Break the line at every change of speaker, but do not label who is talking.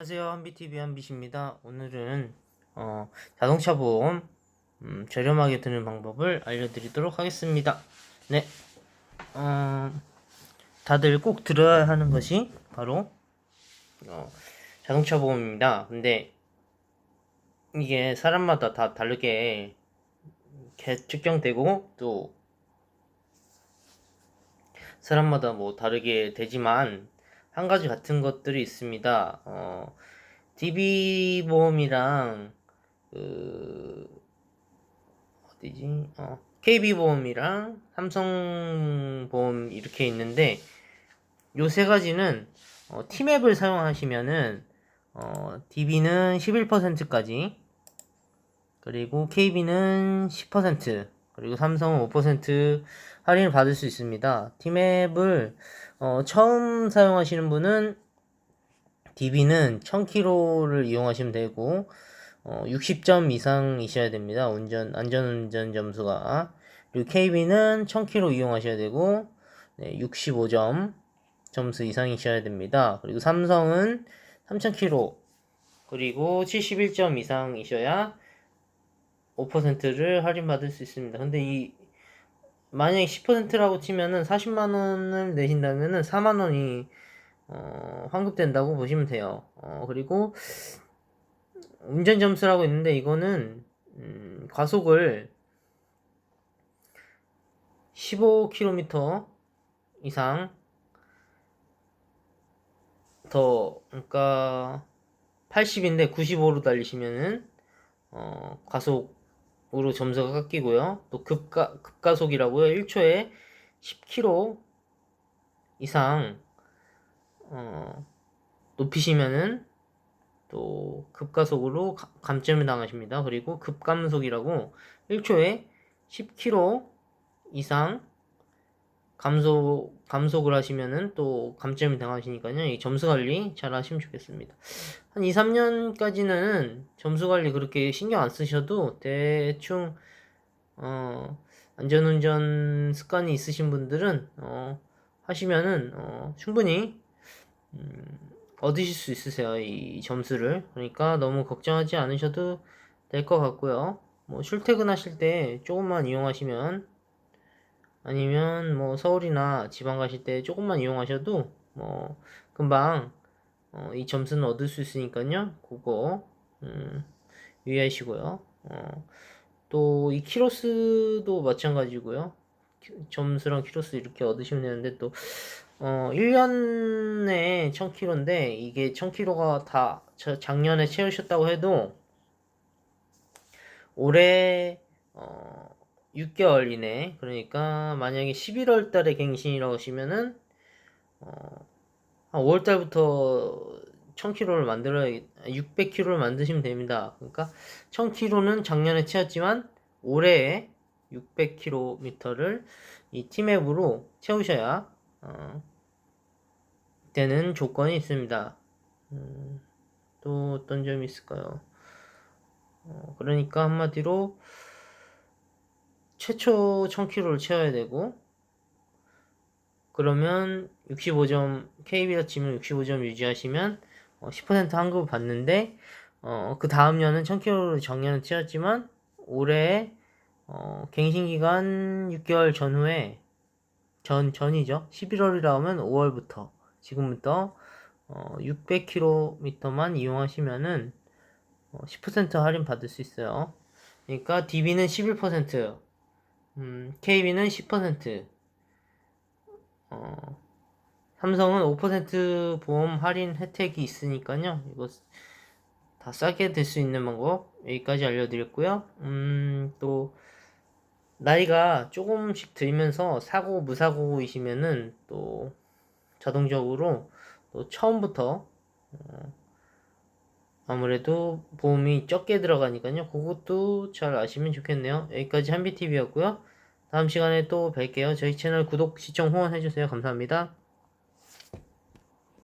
안녕하세요. 한비TV 한빛입니다. 오늘은 어, 자동차 보험 음, 저렴하게 드는 방법을 알려드리도록 하겠습니다. 네. 어, 다들 꼭 들어야 하는 것이 바로 어, 자동차 보험입니다. 근데 이게 사람마다 다 다르게 개- 측정되고 또 사람마다 뭐 다르게 되지만 한 가지 같은 것들이 있습니다. 어, DB 보험이랑 그 어디지? 어, KB 보험이랑 삼성 보험 이렇게 있는데 요 세 가지는 어, 티맵을 사용하시면은 어, DB는 11%까지 그리고 KB는 10% 그리고 삼성은 5% 할인을 받을 수 있습니다. 티맵을 어, 처음 사용하시는 분은 DB는 1000km를 이용하시면 되고 어, 60점 이상이셔야 됩니다. 운전 안전운전 점수가 그리고 KB는 1000km 이용하셔야 되고 네, 65점 점수 이상이셔야 됩니다. 그리고 삼성은 3000km 그리고 71점 이상이셔야 5%를 할인받을 수 있습니다. 근데 이 만약에 10%라고 치면은 40만 원을 내신다면은 4만 원이 어, 환급된다고 보시면 돼요. 어, 그리고 운전 점수라고 있는데 이거는 음, 과속을 15km 이상 더 그러니까 80인데 95로 달리시면은 어, 과속 으로 점수가 깎이고요. 또 급가 급가속이라고요. 1초에 10km 이상 어, 높이시면은 또 급가속으로 가- 감점을 당하십니다. 그리고 급감속이라고 1초에 10km 이상 감소 감속을 하시면은 또 감점이 당하시니까요. 이 점수 관리 잘 하시면 좋겠습니다. 한 2, 3년까지는 점수 관리 그렇게 신경 안 쓰셔도 대충 어 안전운전 습관이 있으신 분들은 어 하시면은 어 충분히 음, 얻으실 수 있으세요. 이 점수를. 그러니까 너무 걱정하지 않으셔도 될 것 같고요. 뭐 출퇴근하실 때 조금만 이용하시면 아니면 뭐 서울이나 지방 가실 때 조금만 이용하셔도 뭐 금방 어, 이 점수는 얻을 수 있으니까요. 그거 음, 유의하시고요. 어, 또이 키로스도 마찬가지고요. 키- 점수랑 키로스 이렇게 얻으시면 되는데 또 어, 1년에 1000km인데 이게 1000km가 다 저- 작년에 채우셨다고 해도 올해 어, 6개월 이내 그러니까 만약에 11월 달에 갱신이라고 하시면은 어, 한 5월 달부터 1000km를 만들어야 600km를 만드시면 됩니다. 그러니까 1000km는 작년에 채웠지만 올해에 600km를 이 티맵으로 채우셔야 어, 되는 조건이 있습니다. 음, 또 어떤 점이 있을까요? 어, 그러니까 한마디로 최초 1000km를 채워야 되고 그러면 65점 KB가 치면 65점 유지하시면 어, 10% 환급을 받는데 어, 그 다음 년은 1000km를 작년에 채웠지만 올해 어, 갱신 기간 6개월 전후에 전 전이죠. 11월이라 하면 5월부터 지금부터 어, 600km만 이용하시면은 어, 10% 할인 받을 수 있어요. 그러니까 DB는 11%, 음, KB는 10%, 어, 삼성은 5% 보험 할인 혜택이 있으니까요. 이거 다 싸게 될 수 있는 방법 여기까지 알려드렸고요. 음, 또 나이가 조금씩 들면서 사고 무사고이시면은 또 자동적으로 또 처음부터 어, 아무래도 보험이 적게 들어가니까요. 그것도 잘 아시면 좋겠네요. 여기까지 한비TV였고요. 다음 시간에 또 뵐게요. 저희 채널 구독, 시청, 후원해주세요. 감사합니다.